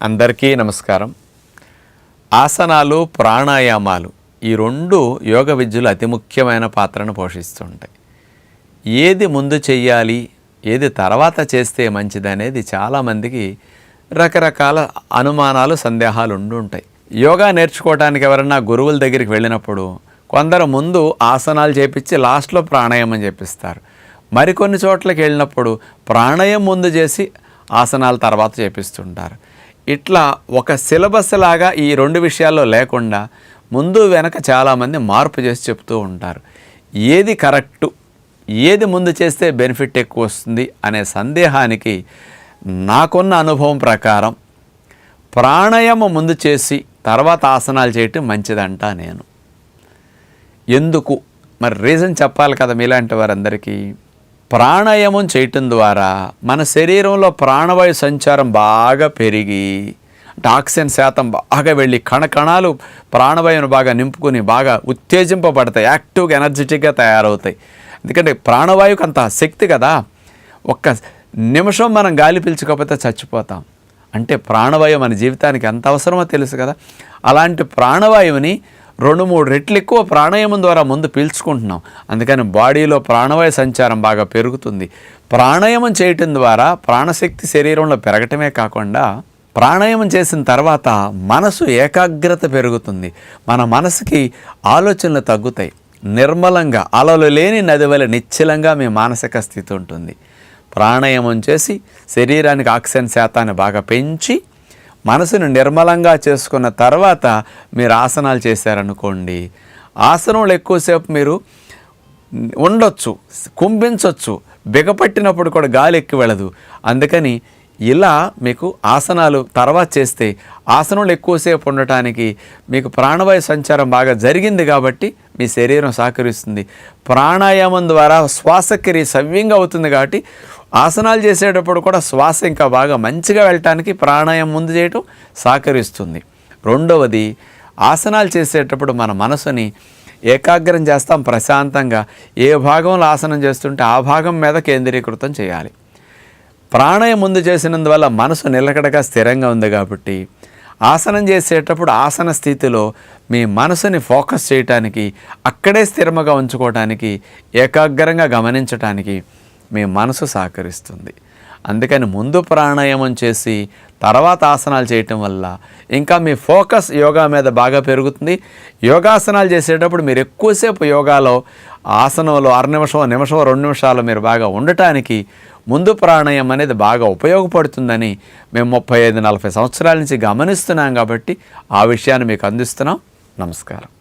అందరికీ నమస్కారం. ఆసనాలు ప్రాణాయామాలు ఈ రెండు యోగ విద్యలు అతి ముఖ్యమైన పాత్రను పోషిస్తుంటాయి. ఏది ముందు చెయ్యాలి ఏది తర్వాత చేస్తే మంచిది అనేది చాలామందికి రకరకాల అనుమానాలు సందేహాలు ఉండుంటాయి యోగా నేర్చుకోవడానికి ఎవరన్నా గురువుల దగ్గరికి వెళ్ళినప్పుడు కొందరు ముందు ఆసనాలు చేపించి లాస్ట్లో ప్రాణాయామం చేపిస్తారు మరికొన్ని చోట్లకి వెళ్ళినప్పుడు ప్రాణాయామం ముందు చేసి ఆసనాలు తర్వాత చేపిస్తుంటారు. ఇట్లా ఒక సిలబస్ లాగా ఈ రెండు విషయాల్లో లేకుండా ముందు వెనక చాలామంది మార్పు చేసి చెప్తూ ఉంటారు. ఏది కరెక్టు ఏది ముందు చేస్తే బెనిఫిట్ ఎక్కువ వస్తుంది అనే సందేహానికి నాకున్న అనుభవం ప్రకారం ప్రాణాయామం ముందు చేసి తర్వాత ఆసనాలు చేయటం మంచిదంట నేను. ఎందుకు? మరి రీజన్ చెప్పాలి కదా మీలాంటి వారందరికీ. ప్రాణాయామం చేయటం ద్వారా మన శరీరంలో ప్రాణవాయు సంచారం బాగా పెరిగి ఆక్సిజన్ శాతం బాగా వెళ్ళి కణకణాలు ప్రాణవాయువును బాగా నింపుకుని బాగా ఉత్తేజింపబడతాయి యాక్టివ్గా ఎనర్జెటిక్గా తయారవుతాయి. ఎందుకంటే ప్రాణవాయువుకి అంత శక్తి కదా. ఒక్క నిమిషం మనం గాలి పీల్చుకోకపోతే చచ్చిపోతాం. అంటే ప్రాణవాయువు మన జీవితానికి ఎంత అవసరమో తెలుసు కదా. అలాంటి ప్రాణవాయువుని రెండు మూడు రెట్లు ఎక్కువ ప్రాణాయామం ద్వారా ముందు పీల్చుకుంటున్నాం. అందుకని బాడీలో ప్రాణవాయు సంచారం బాగా పెరుగుతుంది. ప్రాణాయామం చేయటం ద్వారా ప్రాణశక్తి శరీరంలో పెరగటమే కాకుండా ప్రాణాయామం చేసిన తర్వాత మనసు ఏకాగ్రత పెరుగుతుంది. మన మనసుకి ఆలోచనలు తగ్గుతాయి. నిర్మలంగా అలలు లేని నది వల్ల నిశ్చలంగా మీ మానసిక స్థితి ఉంటుంది. ప్రాణాయామం చేసి శరీరానికి ఆక్సిజన్ శాతాన్ని బాగా పెంచి మనసును నిర్మలంగా చేసుకున్న తర్వాత మీరు ఆసనాలు చేశారనుకోండి ఆసనంలో ఎక్కువసేపు మీరు ఉండొచ్చు కుంభించవచ్చు బిగపట్టినప్పుడు కూడా గాలి ఎక్కి వెళ్ళదు. అందుకని ఇలా మీకు ఆసనాలు తర్వాత చేస్తే ఆసనంలో ఎక్కువసేపు ఉండటానికి మీకు ప్రాణవాయు సంచారం బాగా జరిగింది కాబట్టి మీ శరీరం సహకరిస్తుంది. ప్రాణాయామం ద్వారా శ్వాసక్రియ సవ్యంగా అవుతుంది కాబట్టి ఆసనాలు చేసేటప్పుడు కూడా శ్వాస ఇంకా బాగా మంచిగా వెళ్ళటానికి ప్రాణాయామం ముందు చేయటం సహకరిస్తుంది. రెండవది ఆసనాలు చేసేటప్పుడు మన మనసుని ఏకాగ్రం చేస్తాం ప్రశాంతంగా. ఏ భాగంలో ఆసనం చేస్తుంటే ఆ భాగం మీద కేంద్రీకృతం చేయాలి. ప్రాణాయం ముందు చేసినందువల్ల మనసు నిలకడగా స్థిరంగా ఉంది కాబట్టి ఆసనం చేసేటప్పుడు ఆసన స్థితిలో మీ మనసుని ఫోకస్ చేయటానికి అక్కడే స్థిరముగా ఉంచుకోవటానికి ఏకాగ్రంగా గమనించటానికి మీ మనసు సహకరిస్తుంది. అందుకని ముందు ప్రాణాయామం చేసి తర్వాత ఆసనాలు చేయటం వల్ల ఇంకా మీ ఫోకస్ యోగా మీద బాగా పెరుగుతుంది. యోగాసనాలు చేసేటప్పుడు మీరు ఎక్కువసేపు యోగాలో ఆసనంలో అర నిమిషం నిమిషం రెండు నిమిషాలు మీరు బాగా ఉండటానికి ముందు ప్రాణాయామం అనేది బాగా ఉపయోగపడుతుందని మేము ముప్పై ఐదు నలభై సంవత్సరాల నుంచి గమనిస్తున్నాం కాబట్టి ఆ విషయాన్ని మీకు అందిస్తున్నాం. నమస్కారం.